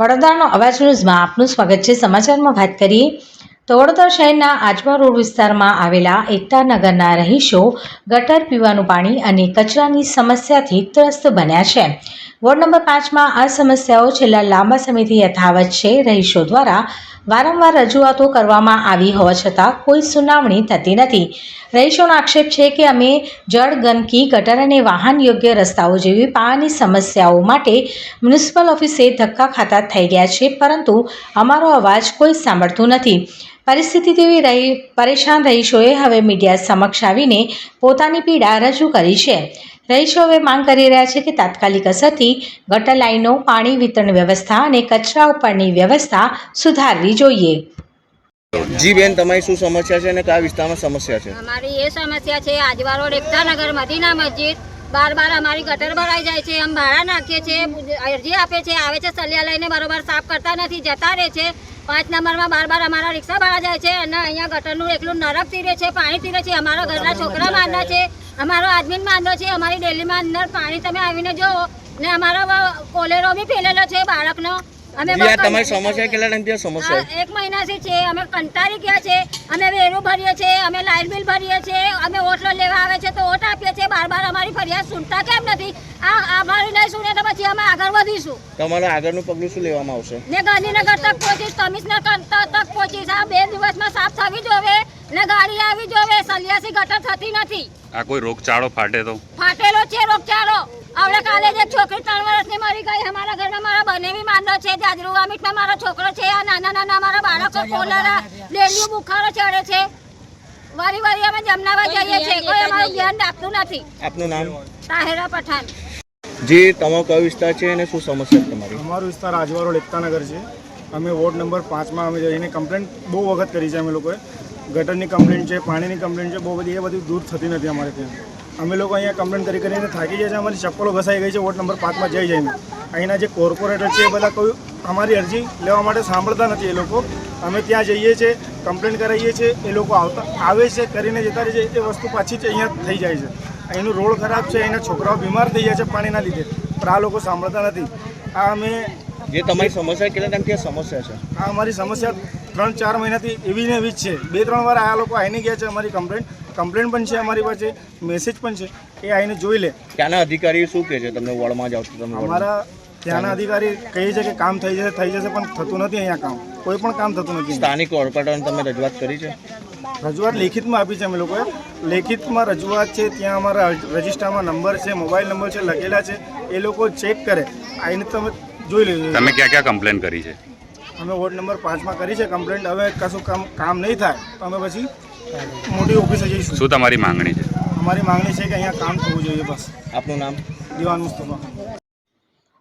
વડોદરાનો અવાજ ન્યૂઝમાં આપનું સ્વાગત છે. સમાચારમાં વાત કરીએ તો વડોદરા શહેરના આજવા રોડ વિસ્તારમાં આવેલા એકતા નગરના રહીશો ગટર પીવાનું પાણી અને કચરાની સમસ્યાથી ત્રસ્ત બન્યા છે. વોર્ડ નંબર પાંચમાં આ સમસ્યાઓ છેલ્લા લાંબા સમયથી યથાવત છે. રહીશો દ્વારા વારંવાર રજૂઆતો કરવામાં આવી હોવા છતાં કોઈ સુનાવણી થતી નથી. રહીશોનો આક્ષેપ છે કે અમે જળ, ગંદકી, ગટર અને વાહન યોગ્ય રસ્તાઓ જેવી પાયાની સમસ્યાઓ માટે મ્યુનિસિપલ ઓફિસે ધક્કા ખાતા થઈ ગયા છે, પરંતુ અમારો અવાજ કોઈ સાંભળતું નથી. પરિસ્થિતિ તેવી રહી, પરેશાન રહીશોએ હવે મીડિયા સમક્ષ આવીને પોતાની પીડા રજૂ કરી છે. રહીશો હવે માંગ કરી રહ્યા છે કે તાત્કાલિક અસરથી ગટર લાઈનો પાણી વિતરણ વ્યવસ્થા અને કચરા ઉપરની વ્યવસ્થા સુધારવી જોઈએ. જી બેન તમારી શું સમસ્યા છે અને કયા વિસ્તારમાં સમસ્યા છે? અમારી એ સમસ્યા છે આજવારો એકતાનગર મદીના મસ્જિદ. બાર બાર અમારી ગટર ભરાઈ જાય છે અમે ભાડા નાખીએ છીએ અરજી આપે છે આવે છે સલિયા લઈને બરોબર સાફ કરતા નથી જતા રહે છે. પાંચ નંબરમાં બાર બાર અમારા રિક્ષા ભાડા જાય છે અને અહીંયા ગટરનું એકલું નરક તીરે છે પાણી તીરે છે અમારા ઘરના છોકરા માંદા છે. અમારો આદમીન માંદો છે, અમારી ડેલીમાં અંદર પાણી તમે આવીને જુઓ. ને અમારો કોલેરો બી ફેલેલો છે બાળકનો. અમે તમારી સમસ્યા કેટલા ટાઈમથી આ સમસ્યા એક મહિનાથી છે અમે કંટાળી ગયા છે અમે વેરું ભરીએ છીએ અમે લાઇટ બિલ ભરીએ છીએ અમે ઓટલો લેવા આવે છે તો ઓટ આપીએ છીએ બાર બાર અમારી ફરિયાદ સુનતા કેમ નથી? આ અમારી નહીં સુને તો પછી અમે આગળ વધીશું. તમારા આગળનું પગલું શું લેવામાં આવશે? ને ગાંધીનગર તક પહોંચીશ કમિશનર તક પહોંચીશ આ બે દિવસમાં સાફ થવી જોવે ને ગાડી આવી જોવે સલિયાસી ગટર થતી નથી. આ કોઈ રોગચાળો ફાટે તો? ફાટેલો છે રોગચાળો. આપણે કાલે જ એક છોકરી ત્રણ વર્ષની મરી ગઈ અમારા મારા બનેવી માંદો છે જાજરુ અમિતમાં મારો છોકરો છે આ નાના નાના મારા બાળકો કોલરા ડેન્ગ્યુ બુખારો ચડે છે. વારી વારી અમે જમનાવા જઈએ છીએ કોઈ અમારું ધ્યાન રાખતું નથી. આપનું નામ? તાહેરા પઠાણ. જી તમારો કયો વિસ્તાર છે અને શું સમસ્યા છે તમારી? અમારો વિસ્તાર આજવારો એકતાનગર છે. અમે વોર્ડ નંબર પાંચમાં અમે જઈને કમ્પ્લેન બહુ વખત કરી છે અમે લોકોએ. ગટરની કમ્પ્લેન છે પાણીની કમ્પ્લેન છે બહુ બધી એ બધી દૂર થતી નથી અમારે ત્યાં. અમે લોકો અહીંયા કમ્પ્લેન કરી કરીને થાકી જાય છે અમારી ચપ્પલો ઘસાઈ ગઈ છે વોર્ડ નંબર પાંચમાં જઈ જઈને. અહીંના જે કોર્પોરેટર છે એ બધા કોઈ અમારી અરજી લેવા માટે સાંભળતા નથી એ લોકો. અમે ત્યાં જઈએ છીએ કમ્પ્લેન કરાવીએ છીએ એ લોકો આવતા આવે છે કરીને જતા રહે છે એ વસ્તુ પાછી જ અહીંયા થઈ જાય છે. અહીંનું રોડ ખરાબ છે અહીંના છોકરાઓ બીમાર થઈ જાય છે પાણીના લીધે પણ આ લોકો સાંભળતા નથી. આ અમે જે તમારી સમસ્યા કેટલા ટાઈમથી સમસ્યા છે. આ અમારી સમસ્યા ત્રણ ચાર મહિનાથી એવી ને એવી જ છે. બે ત્રણ વાર આ લોકો આવીને ગયા છે અમારી કમ્પ્લેન કમ્પ્લેન પણ છે અમારી પાસે મેસેજ પણ છે. એ આવીને જોઈ લે. ત્યાંના અધિકારી શું કહે છે? તમને વોર્ડમાં જાવ તમે અમારા ત્યાંના અધિકારી કહે છે કે કામ થઈ જશે થઈ જશે પણ થતું નથી અહીંયા કામ. કોઈ પણ કામ થતું નથી સ્થાનિક કોર્પોરેટરને તમે રજૂઆત કરી છે? રજૂઆત લેખિતમાં આપી છે અમે લોકોએ. લેખિતમાં રજૂઆત છે ત્યાં અમારા રજિસ્ટરમાં નંબર છે મોબાઈલ નંબર છે લખેલા છે. એ લોકો ચેક કરે. આવીને તમે જોઈ લેજો. તમે ક્યાં ક્યાં કમ્પ્લેન કરી છે? અમે વોર્ડ નંબર પાંચમાં કરી છે કમ્પ્લેન્ટ હવે કશું કામ કામ નહીં થાય તો અમે પછી મોટી ઓફિસે જઈશું. શું તમારી માંગણી છે? અમારી માંગણી છે કે અહીંયા કામ થવું જોઈએ બસ. આપનું નામ? દિવાન મુસ્તફા